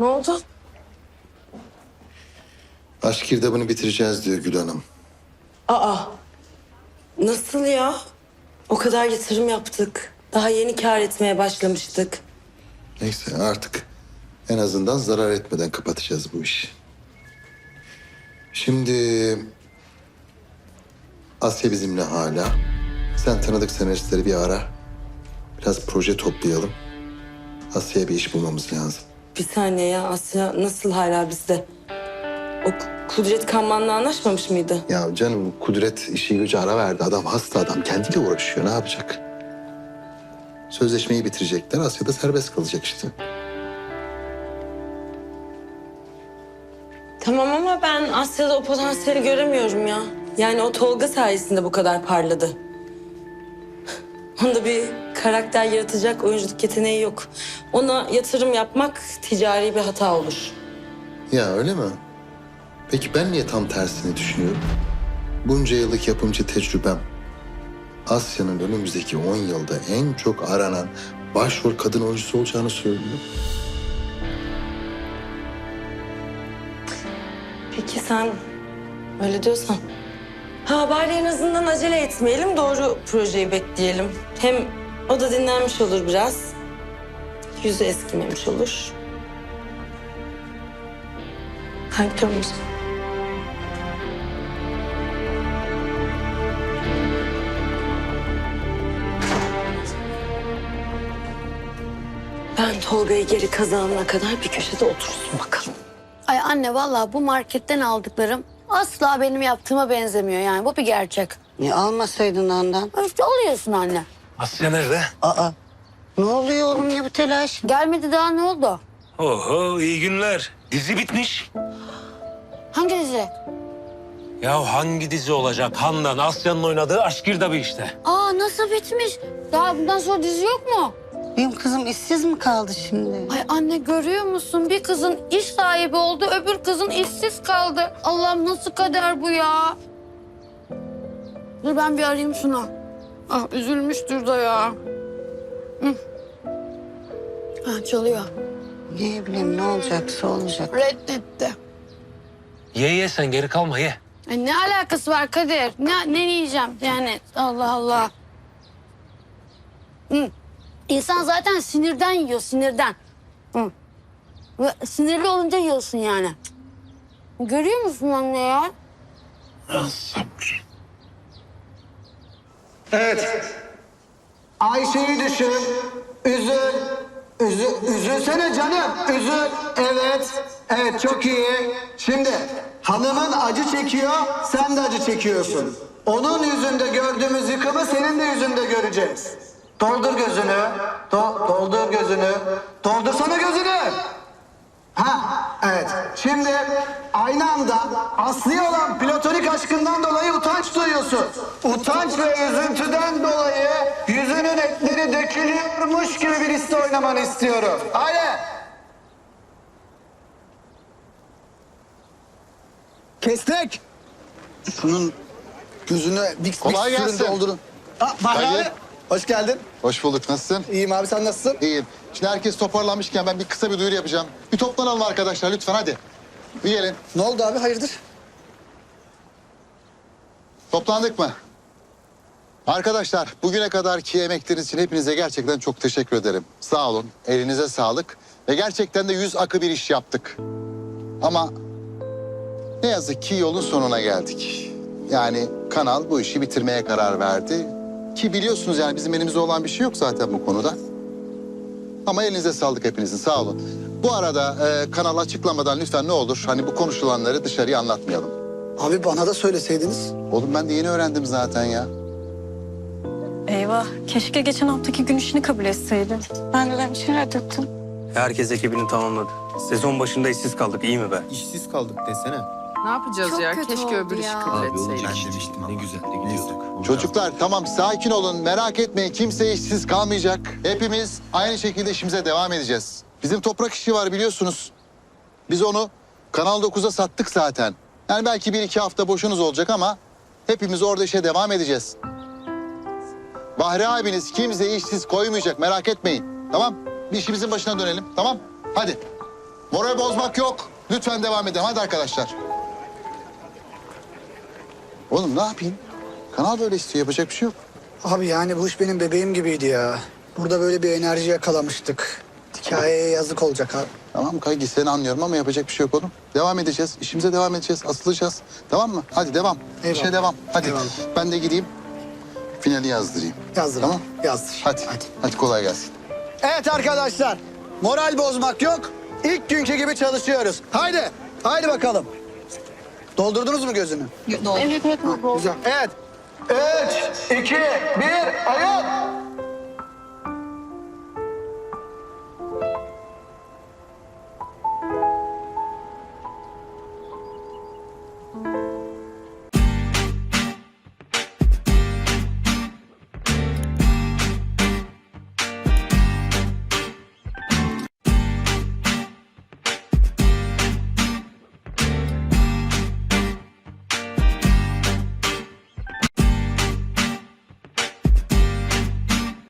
Ne oldu? Aşk girdabını bitireceğiz diyor Gül Hanım. Aa. Nasıl ya? O kadar yatırım yaptık. Daha yeni kar etmeye başlamıştık. Neyse artık en azından zarar etmeden kapatacağız bu işi. Şimdi Asya bizimle hala. Sen tanıdık senaristleri bir ara. Biraz proje toplayalım. Asya'ya bir iş bulmamız lazım. Bir saniye ya Asya nasıl hala bizde? O Kudret Kanman'la anlaşmamış mıydı? Ya canım Kudret işi gücü ara verdi. Adam hasta adam. Kendiyle uğraşıyor. Ne yapacak? Sözleşmeyi bitirecekler. Asya'da serbest kalacak işte. Tamam ama ben Asya'da o potansiyeli göremiyorum ya. Yani o Tolga sayesinde bu kadar parladı. Onda bir karakter yaratacak oyunculuk yeteneği yok. Ona yatırım yapmak ticari bir hata olur. Ya öyle mi? Peki ben niye tam tersini düşünüyorum? Bunca yıllık yapımcı tecrübem Asya'nın önümüzdeki 10 yılda en çok aranan başrol kadın oyuncusu olacağını söylüyor. Peki sen öyle diyorsan. Ha bari en azından acele etmeyelim, doğru projeyi bekleyelim. Hem o da dinlenmiş olur biraz. Yüzü eskimemiş olur. Hangi kırmızı? Ben Tolga'yı geri kazanana kadar bir köşede otursun bakalım. Ay anne vallahi bu marketten aldıklarım asla benim yaptığıma benzemiyor yani bu bir gerçek. Niye almasaydın ondan? Öfke oluyorsun anne. Asya nerede? Aa, ne oluyor oğlum ne bu telaş? Gelmedi daha ne oldu? Oho iyi günler. Dizi bitmiş. Hangi dizi? Ya hangi dizi olacak? Handan Asya'nın oynadığı Aşk Girdabı işte. Aa nasıl bitmiş? Daha bundan sonra dizi yok mu? Benim kızım işsiz mi kaldı şimdi? Ay anne görüyor musun? Bir kızın iş sahibi oldu, öbür kızın işsiz kaldı. Allah'ım nasıl kader bu ya? Dur ben bir arayayım şunu. Ah üzülmüştür da ya. Hı. Ha çalıyor. Ne bileyim ne olacaksa olacak. Reddetti. Ye ye sen geri kalma ye. Ay ne alakası var Kadir? Ne, ne yiyeceğim yani? Allah Allah. Hı. İnsan zaten sinirden yiyor, sinirden. Hı. Ve sinirli olunca yiyorsun yani. Görüyor musun anne ya? Evet. Ayşe'yi düşün. Üzül. Üzül, üzülsene canım. Üzül. Evet. Evet çok iyi. Şimdi hanımın acı çekiyor, sen de acı çekiyorsun. Onun yüzünde gördüğümüz yıkımı senin de yüzünde göreceğiz. Doldur gözünü. Do- doldur gözünü. Doldursana gözünü. Ha, evet. Şimdi aynı anda Aslı'ya olan platonik aşkından dolayı utanç duyuyorsun. Utanç ve üzüntüden dolayı yüzünün etleri dökülüyormuş gibi bir liste oynamanı istiyorum. Hadi. Kestik. Şunun gözünü bir, Kolay bir sürün gelsin. doldurun. Aa, Bahri. Hoş geldin. Hoş bulduk. Nasılsın? İyiyim abi sen nasılsın? İyiyim. Şimdi herkes toparlanmışken ben bir kısa bir duyuru yapacağım. Bir toplanalım arkadaşlar lütfen hadi. Bir gelin. Ne oldu abi hayırdır? Toplandık mı? Arkadaşlar bugüne kadarki emekleriniz için hepinize gerçekten çok teşekkür ederim. Sağ olun, elinize sağlık. Ve gerçekten de yüz akı bir iş yaptık. Ama ne yazık ki yolun sonuna geldik. Yani kanal bu işi bitirmeye karar verdi. Ki biliyorsunuz yani bizim elimizde olan bir şey yok zaten bu konuda. Ama elinize sağlık hepinizin sağ olun. Bu arada e, kanal açıklamadan lütfen ne olur hani bu konuşulanları dışarıya anlatmayalım. Abi bana da söyleseydiniz. Oğlum ben de yeni öğrendim zaten ya. Eyvah. Keşke geçen haftaki gün işini kabul etseydin. Ben de demiş reddettim. Herkes ekibini tamamladı. Sezon başında işsiz kaldık iyi mi be? İşsiz kaldık desene. Ne yapacağız Çok ya? kötü Keşke oldu öbür işi ya. kabul Abi olacak etseydik. demiştim Ne güzel ne gidiyorduk. Çocuklar tamam sakin olun merak etmeyin kimse işsiz kalmayacak. Hepimiz aynı şekilde işimize devam edeceğiz. Bizim toprak işi var biliyorsunuz. Biz onu Kanal 9'a sattık zaten. Yani belki bir iki hafta boşunuz olacak ama hepimiz orada işe devam edeceğiz. Bahri abiniz kimse işsiz koymayacak merak etmeyin. Tamam bir işimizin başına dönelim tamam hadi. Moral bozmak yok. Lütfen devam edelim. Hadi arkadaşlar. Oğlum ne yapayım? Kanal böyle istiyor. Yapacak bir şey yok. Abi yani bu iş benim bebeğim gibiydi ya. Burada böyle bir enerji yakalamıştık. Hikayeye yazık olacak abi. Tamam Kaygi seni anlıyorum ama yapacak bir şey yok oğlum. Devam edeceğiz. İşimize devam edeceğiz. Asılacağız. Tamam mı? Hadi devam. Eyvallah. İşe devam. Hadi. Eyvallah. Ben de gideyim. Finali yazdırayım. Yazdır Tamam. Yazdır. Hadi. Hadi. kolay gelsin. Evet arkadaşlar. Moral bozmak yok. İlk günkü gibi çalışıyoruz. Haydi. Haydi bakalım. Doldurdunuz mu gözünü? Evet evet. Güzel. Evet. Üç, iki, bir, ayın.